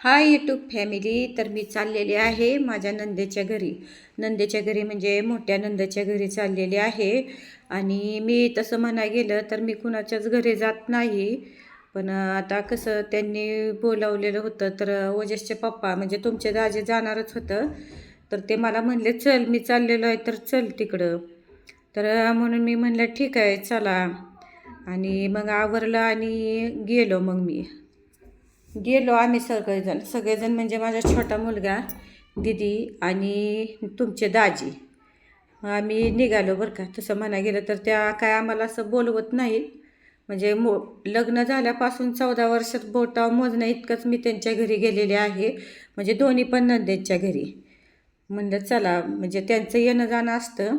Hi YouTube family तर मी चाललेली आहे माझ्या नंदेच्या घरी. नंदेच्या घरी म्हणजे मोठ्या नंदेच्या घरी चाललेली आहे. आणि मी तसं म्हणाय गेलं तर मी कुणाच्याच घरी जात नाही. पण आता कसं त्यांनी बोलावलेलं होतं तर ओजसचे पप्पा म्हणजे तुमचे दाजे जाणारच होतं. तर ते मला म्हणले चल मी चाललेलो आहे तर चल तिकडं. तर म्हणून मी म्हणलं ठीक आहे चला. आणि मग आवरलं आणि गेलो मग मी. गेलो आम्ही सगळेजण. सगळेजण म्हणजे माझा छोटा मुलगा दिदी आणि तुमचे दाजी. आम्ही निघालो बरं का. तसं म्हणा गेलं तर त्या काय आम्हाला असं बोलवत नाहीत. म्हणजे मो लग्न झाल्यापासून चौदा वर्षात बोटाव मोजणं इतकंच मी त्यांच्या घरी गेलेले आहे. म्हणजे दोन्ही पण नंदेच्या घरी. म्हणलं चला म्हणजे त्यांचं येणं जाणं असतं.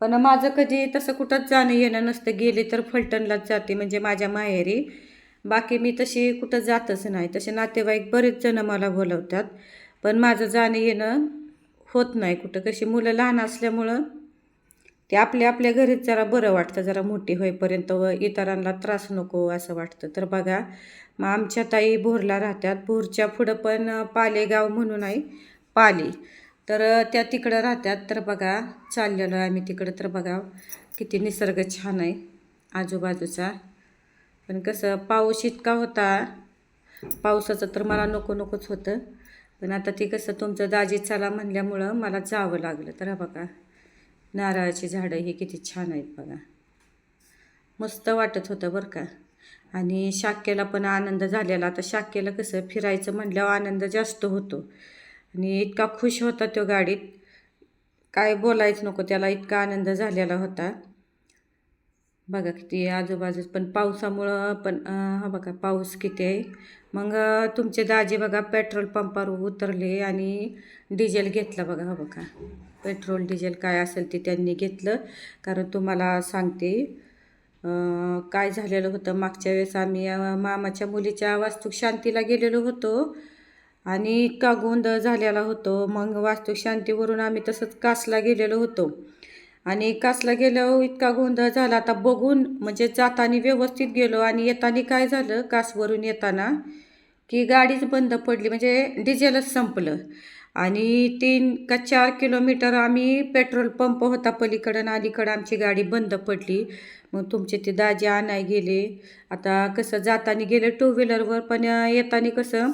पण माझं कधी तसं कुठंच जाणं येणं नसतं. गेले तर फलटणलाच जाते म्हणजे माझ्या माहेरी. बाकी मी तशी कुठं जातच नाही. तसे नातेवाईक बरेच जण मला बोलवतात पण माझं जाणं येणं होत नाही कुठं. कशी मुलं लहान असल्यामुळं ते आपल्या आपल्या घरीच जरा बरं वाटतं जरा मोठी होईपर्यंत व इतरांना त्रास नको असं वाटतं. तर बघा मग आमच्या ताई भोरला राहतात. भोरच्या पुढं पण पालेगाव म्हणून आहे पाली. तर त्या तिकडं राहतात. तर बघा चाललेलो आहे आम्ही तिकडं. तर बघा किती निसर्ग छान आहे आजूबाजूचा. पण कसं पाऊस इतका होता पावसाचं तर मला नको नकोच होतं. पण आता ते कसं तुमचं दाजी चला म्हणल्यामुळं मला जावं लागलं. तर बघा नारळाची झाडं ही किती छान आहेत बघा. मस्त वाटत होतं बरं का. आणि शाक्याला पण आनंद झालेला. आता शाक्याला कसं फिरायचं म्हणल्यावर आनंद जास्त होतो. आणि इतका खुश होता तो गाडीत. काय बोलायच नको त्याला इतका आनंद झालेला होता. बघा किती आजूबाजूस पण पावसामुळं पण हा बघा पाऊस किती आहे. मग तुमचे दाजी बघा पेट्रोल पंपावर उतरले आणि डिझेल घेतलं बघा हा बघा. पेट्रोल डिझेल काय असेल ते त्यांनी घेतलं. कारण तुम्हाला सांगते काय झालेलं होतं मागच्या वेळेस आम्ही मामाच्या मुलीच्या वास्तूक शांतीला गेलेलो होतो आणि इतका गोंधळ झालेला होतो. मग वास्तू शांतीवरून आम्ही तसंच कासला गेलेलो होतो. आणि कासला गेलो इतका गोंधळ झाला. आता बघून म्हणजे जाताना व्यवस्थित गेलो आणि येताना काय झालं? कासवरून येताना की गाडीच बंद पडली. म्हणजे डिझेलच संपलं. आणि तीन का चार किलोमीटर आम्ही पेट्रोल पंप होता पलीकडं आणि अलीकडं आमची गाडी बंद पडली. मग तुमचे ते दाजी आणाय गेले. आता कसं जाताना गेले टू व्हीलरवर पण येताना कसं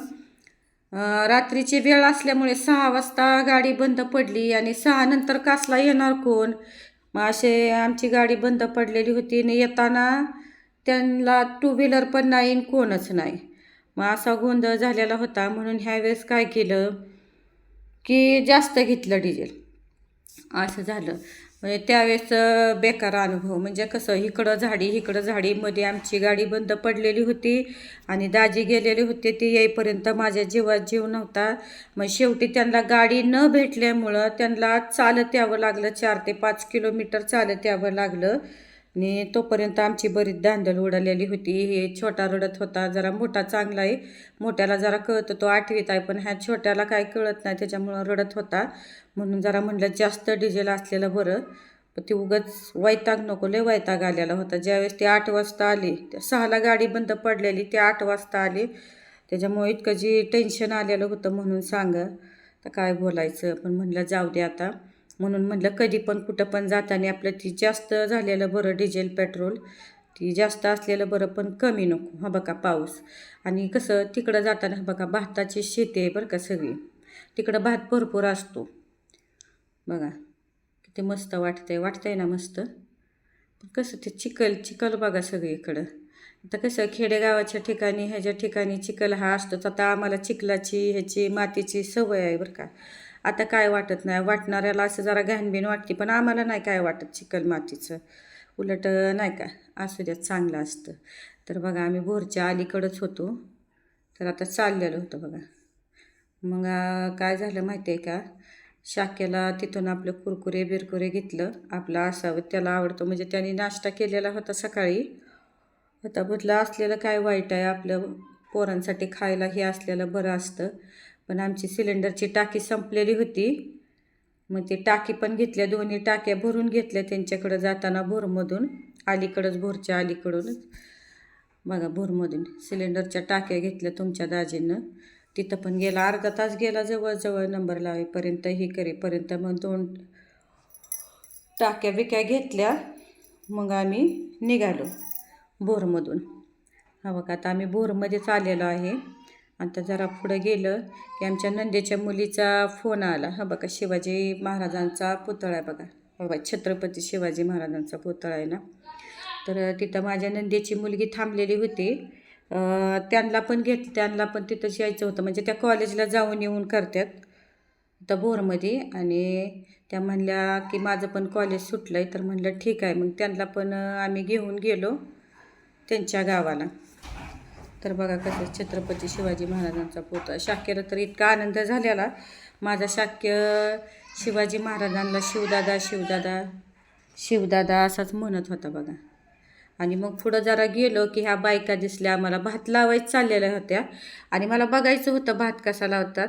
रात्रीची वेळ असल्यामुळे सहा वाजता गाडी बंद पडली आणि सहा नंतर कासला येणार कोण? मग असे आमची गाडी बंद पडलेली होती आणि येताना त्यांना टू व्हीलर पण नाही कोणच नाही. मग असा गोंधळ झालेला होता म्हणून ह्यावेळेस काय केलं? की जास्त घेतलं डिझेल असं झालं. म्हणजे त्यावेळेस बेकार अनुभव. म्हणजे कसं इकडं झाडी इकडं झाडीमध्ये आमची गाडी बंद पडलेली होती आणि दाजी गेलेले होते. ते येईपर्यंत माझ्या जीवात जीव नव्हता. मग शेवटी त्यांना गाडी न भेटल्यामुळं त्यांना चालत यावं लागलं. चार ते पाच किलोमीटर चालत यावं लागलं. आणि तोपर्यंत आमची बरीच दांदल उडालेली होती. हे छोटा रडत होता जरा मोठा चांगला आहे. मोठ्याला जरा कळतं तो आठवीत आहे पण ह्या छोट्याला काय कळत नाही त्याच्यामुळं रडत होता. म्हणून जरा म्हणलं जास्त डिझेल असलेलं बरं. ती ते उगाच वैताग नको लय वैताग आलेला होता. ज्यावेळेस ते आठ वाजता आली सहाला गाडी बंद पडलेली ते आठ वाजता आली. त्याच्यामुळे इतकं जी टेन्शन आलेलं होतं म्हणून सांगा. तर काय बोलायचं? पण म्हणलं जाऊ दे आता. म्हणून म्हणलं कधी पण कुठं पण जाताना आपलं ती जास्त झालेलं बरं डिझेल पेट्रोल ती जास्त असलेलं बरं पण कमी नको. हा बघा पाऊस. आणि कसं तिकडं जाताना बघा भाताची शेती आहे बरं का सगळी. तिकडं भात भरपूर असतो. बघा किती मस्त वाटतंय वाटतंय ना मस्त. पण कसं ते चिखल चिखल बघा सगळीकडं. आता कसं खेडेगावाच्या ठिकाणी ह्याच्या ठिकाणी चिखल हा असतोच. आता आम्हाला चिखलाची ह्याची मातीची सवय आहे बरं का. आता काय वाटत नाही. वाटणाऱ्याला असं जरा घाणबीण वाटते पण आम्हाला नाही काय वाटत चिखल मातीचं. उलट नाही का असू द्या चांगलं असतं. तर बघा आम्ही भोरच्या अलीकडंच होतो. तर आता चाललेलं होतं बघा. मग काय झालं माहिती आहे का? शाक्याला तिथून आपलं कुरकुरे बिरकुरे घेतलं. आपलं असावं त्याला आवडतं. म्हणजे त्याने नाश्ता केलेला होता सकाळी. आता म्हटलं असलेलं काय वाईट आहे आपलं? पोरांसाठी खायला हे असलेलं बरं असतं. पण आमची सिलेंडरची टाकी संपलेली होती. मग ती टाकी पण घेतल्या दोन्ही टाक्या भरून घेतल्या त्यांच्याकडं जाताना भोरमधून अलीकडंच भोरच्या अलीकडूनच बघा भोरमधून सिलेंडरच्या टाक्या घेतल्या तुमच्या दाजीनं. तिथं पण गेला अर्धा तास गेला जवळजवळ नंबर लावेपर्यंत हे करेपर्यंत. मग दोन टाक्या बिक्या घेतल्या मग आम्ही निघालो बोरमधून हा बघा आता आम्ही बोरमध्येच आलेलो आहे. आता जरा पुढं गेलं की आमच्या नंदेच्या मुलीचा फोन आला. हा बघा शिवाजी महाराजांचा पुतळा आहे बघा. हो बाबा छत्रपती शिवाजी महाराजांचा पुतळा आहे ना. तर तिथं माझ्या नंदेची मुलगी थांबलेली होती. त्यांना पण घेत त्यांना पण तिथं यायचं होतं. म्हणजे त्या कॉलेजला जाऊन येऊन करतात. तर भोरमध्ये. आणि त्या म्हणल्या की माझं पण कॉलेज सुटलं आहे तर म्हणलं ठीक आहे. मग त्यांना पण आम्ही घेऊन गेलो त्यांच्या गावाला. तर बघा कसं छत्रपती शिवाजी महाराजांचा पुतळा शाक्यला तर इतका आनंद झालेला. माझा शाक्य शिवाजी महाराजांना शिवदादा शिवदादा शिवदादा असाच म्हणत होता बघा. आणि मग पुढं जरा गेलो की ह्या बायका दिसल्या मला भात लावायच चाललेल्या होत्या. आणि मला बघायचं होतं भात कसा लावतात.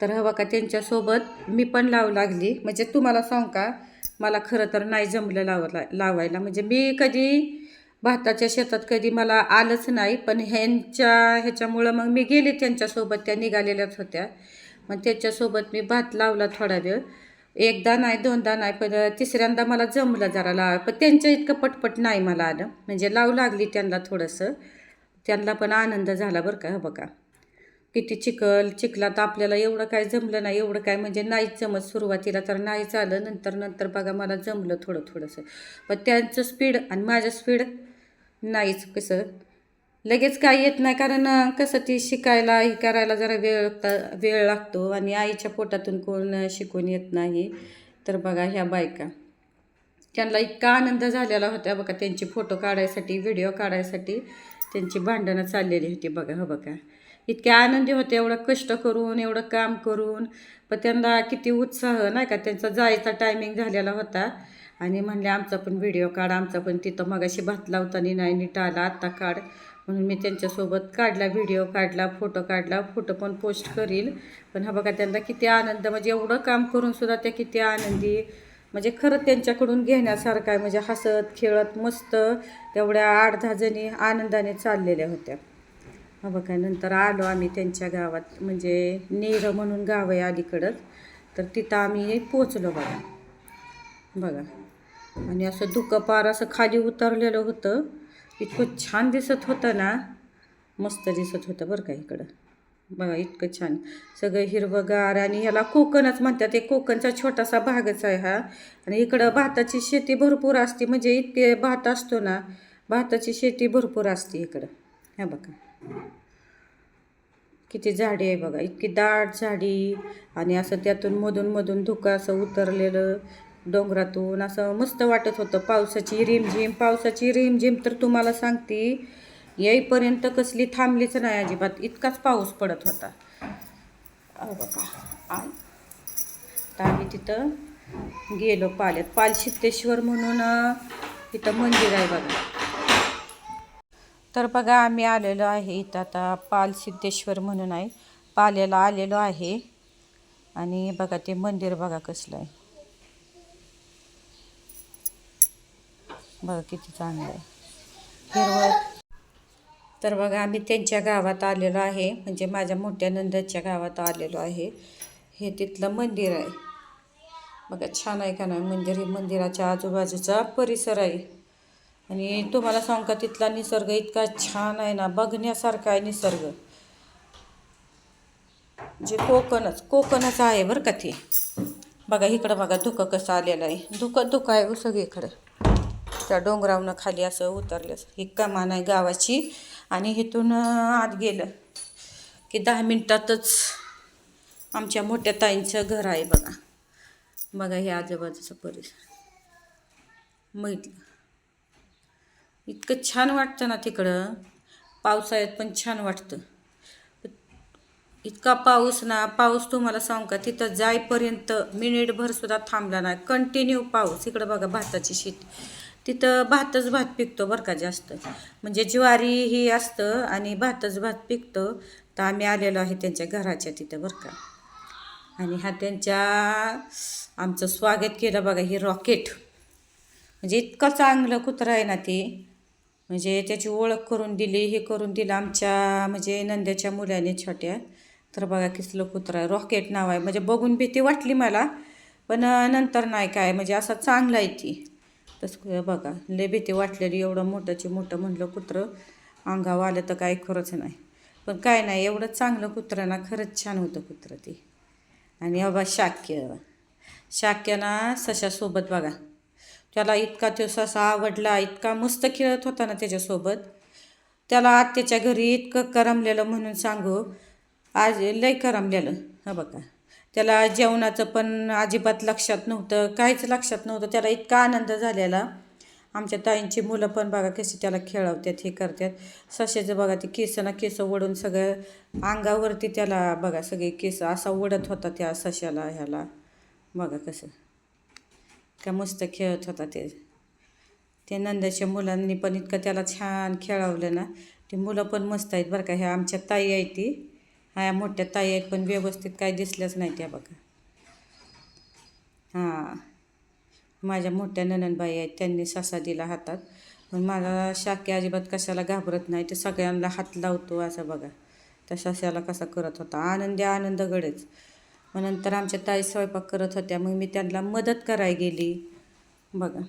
तर हवा का त्यांच्यासोबत मी पण लावू लागली. म्हणजे तुम्हाला सांग का मला खरं तर नाही जमलं लावला लावायला. म्हणजे मी कधी भाताच्या शेतात कधी मला आलंच नाही पण ह्यांच्या ह्याच्यामुळं मग मी गेले त्यांच्यासोबत त्या निघालेल्याच होत्या. मग त्याच्यासोबत मी भात लावला थोडा वेळ. एकदा नाही दोनदा नाही पण तिसऱ्यांदा मला जमलं जरा लाव पण त्यांच्या इतकं पटपट नाही मला आलं. म्हणजे लावू लागली त्यांना थोडंसं. त्यांना पण आनंद झाला बरं का बघा. किती चिखल चिखलात आपल्याला एवढं काय जमलं नाही एवढं काय म्हणजे नाहीच जमत. सुरुवातीला तर नाहीच आलं नंतर नंतर बघा मला जमलं थोडं थोडंसं. पण त्यांचं स्पीड आणि माझं स्पीड नाहीच कसं. लगेच काय येत नाही कारण कसं ती शिकायला हे करायला जरा वेळ लागता वेळ लागतो आणि आईच्या पोटातून कोण शिकून येत नाही. तर बघा ह्या बायका. त्यांना इतका आनंद झालेला होता बघा त्यांची फोटो काढायसाठी व्हिडिओ काढायसाठी. त्यांची भांडणं चाललेली होती बघा हो बघा. इतके आनंदी होते एवढं कष्ट करून एवढं काम करून. पण त्यांना किती उत्साह नाही का? त्यांचा जायचा टायमिंग झालेला होता. आणि म्हणले आमचा पण व्हिडिओ काढ आमचा पण तिथं मगाशी भात लावताना नाही नीट आला आत्ता काढ. म्हणून मी त्यांच्यासोबत काढला व्हिडिओ काढला फोटो काढला फोटो पण पोस्ट करील. पण हा बघा त्यांना किती आनंद म्हणजे एवढं काम करूनसुद्धा त्या किती आनंदी म्हणजे खरं त्यांच्याकडून घेण्यासारखं आहे. म्हणजे हसत खेळत मस्त तेवढ्या आठ दहा जणी आनंदाने चाललेल्या होत्या. हा बघा नंतर आलो आम्ही त्यांच्या गावात म्हणजे नेर म्हणून गाव आहे अलीकडंच. तर तिथं आम्ही पोचलो बघा. बघा. आणि असं धुकं पार असं खाली उतरलेलं होतं. इतकं छान दिसत होतं ना. मस्त दिसत होतं बरं का इकडं. बघा इतकं छान. सगळं हिरवंगार आणि ह्याला कोकणच म्हणतात. ते कोकणचा छोटासा भागच आहे हा. आणि इकडं भाताची शेती भरपूर असते. म्हणजे इतके भात असतो ना भाताची शेती भरपूर असते इकडं. ह्या बघा. किती झाडी आहे बघा. इतकी दाट झाडी आणि असं त्यातून मधून मधून धुकं असं उतरलेलं. डोंगरातून. असं मस्त वाटत होतं. पावसाची रिमझिम पावसाची रिमझिम तर तुम्हाला सांगते येईपर्यंत कसली थांबलीच नाही अजिबात. इतकाच पाऊस पडत होता. बाबा आ- तर आम्ही तिथं गेलो पाल्यात पालशितेश्वर म्हणून इथं मंदिर आहे बघा. तर बघा आम्ही आलेलो आहे इथं आता. पालसिद्धेश्वर म्हणून आहे. पाल्याला आलेलो आहे. आणि बघा ते मंदिर बघा कसलं आहे. बघा किती चांगलं आहे. हिरवळ. तर बघा आम्ही त्यांच्या गावात आलेलो आहे. म्हणजे माझ्या मोठ्या नंदाच्या गावात आलेलो आहे. हे तिथलं मंदिर आहे. बघा छान आहे का नाही? मंदिर हे मंदिराच्या आजूबाजूचा परिसर आहे. आणि तुम्हाला सांग का तिथला निसर्ग इतका छान आहे ना? बघण्यासारखा आहे निसर्ग. जे कोकणच कोकणच आहे बरं का ते. बघा इकडं बघा धुकं कसं आलेलं आहे. धुकं धुकं आहे हो सगळीकडं. त्या डोंगरावनं खाली असं उतरलं. ही कमान आहे गावाची. आणि इथून आत गेलं की दहा मिनटातच आमच्या मोठ्या ताईंचं घर आहे बघा. बघा हे आजूबाजूचा परिसर. म्हटलं इतकं छान वाटतं ना तिकडं. पावसाळ्यात पण छान वाटतं. इतका पाऊस ना पाऊस तुम्हाला सांगू का तिथं जाईपर्यंत मिनिटभर सुद्धा थांबला नाही. कंटिन्यू पाऊस. इकडं बघा भाताची शेती. तिथं भातच भात पिकतो बरं का जास्त. म्हणजे ज्वारी ही असतं आणि भातच भात पिकतो. तर आम्ही आलेलो आहे त्यांच्या घराच्या तिथं बरं का. आणि हा त्यांच्या आमचं स्वागत केलं बघा ही रॉकेट. म्हणजे इतकं चांगलं कुत्रं आहे ना ते. म्हणजे त्याची ओळख करून दिली हे करून दिलं आमच्या म्हणजे नंद्याच्या मुलाने छोट्या. तर बघा किसलं कुत्रा आहे. रॉकेट नाव आहे. म्हणजे बघून भीती वाटली मला पण नंतर नाही काय. म्हणजे असा चांगला आहे ती. तसं बघा लय भीती वाटलेली एवढं मोठंची मोठं म्हणलं कुत्रं अंगावर आलं तर काय खरंच नाही. पण काय नाही एवढं चांगलं कुत्रं ना खरंच छान होतं कुत्रं ते. आणि बाबा शाक्य शाक्य. ना सशासोबत बघा. त्याला इतका तो ससा आवडला इतका मस्त खेळत होता ना त्याच्यासोबत. त्याला आत्याच्या घरी इतकं करमलेलं म्हणून सांगू आज लय करमलेलं. हा बघा. त्याला जेवणाचं पण अजिबात लक्षात नव्हतं काहीच लक्षात नव्हतं. त्याला इतका आनंद झालेला. आमच्या ताईंची मुलं पण बघा कशी त्याला खेळवतात हे करतात. सशाचं बघा ते केस ना केस ओढून सगळं अंगावरती त्याला बघा सगळे केस असा ओढत होता त्या सशाला ह्याला. बघा कसं. का मस्त खेळत होता ते. ते नंदाच्या मुलांनी पण इतकं त्याला छान खेळवलं ना. ती मुलं पण मस्त आहेत बरं का. ह्या आमच्या ताई आहेत ती. ह्या मोठ्या ताई आहेत पण व्यवस्थित काही दिसल्याच नाही त्या बघा. हां माझ्या मोठ्या ननंदबाई आहेत त्यांनी ससा दिला हातात. पण माझा शाक्य अजिबात कशाला घाबरत नाही ते सगळ्यांना हात लावतो असं बघा. त्या साशाला कसा करत होता. आनंदी आनंद गडेच मग नंतर आमच्या ताई स्वयंपाक करत होत्या मग मी त्यांना मदत करायला गेली. बघा.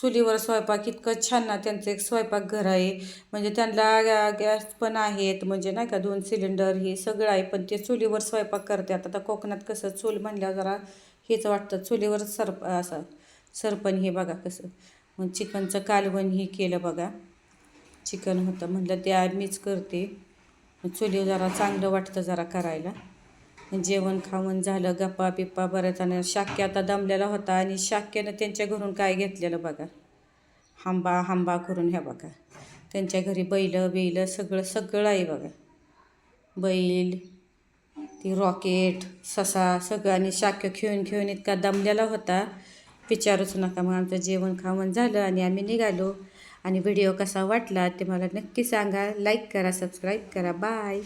चुलीवर स्वयंपाक इतकं छान ना त्यांचं एक स्वयंपाकघर आहे. म्हणजे त्यांना गॅ- गॅस पण आहेत म्हणजे नाही का दोन सिलेंडर हे सगळं आहे पण ते चुलीवर स्वयंपाक करतात. आता कोकणात कसं चूल म्हणल्यावर जरा हेच वाटतं. चुलीवर सरप असं सरपण हे बघा कसं. मग चिकनचं कालवण हे केलं बघा. चिकन होतं म्हणलं ते मीच करते. चुलीवर जरा चांगलं वाटतं जरा करायला. जेवण खावण झालं गप्पा बिप्पा बऱ्याच आणि शाक्य आता दमलेला होता आणि शाक्यानं त्यांच्या घरून काय घेतलेलं बघा? हांबा हांबा करून ह्या बघा. त्यांच्या घरी बैलं बैलं सगळं सगळं आहे बघा. बैल ती रॉकेट ससा सगळं आणि शाक्य खेळून खेळून इतका दमलेला होता. विचारूच नका मग आमचं जेवण खावण झालं आणि आम्ही निघालो. आणि व्हिडिओ कसा वाटला ते मला नक्की सांगा. लाईक करा सबस्क्राईब करा. बाय.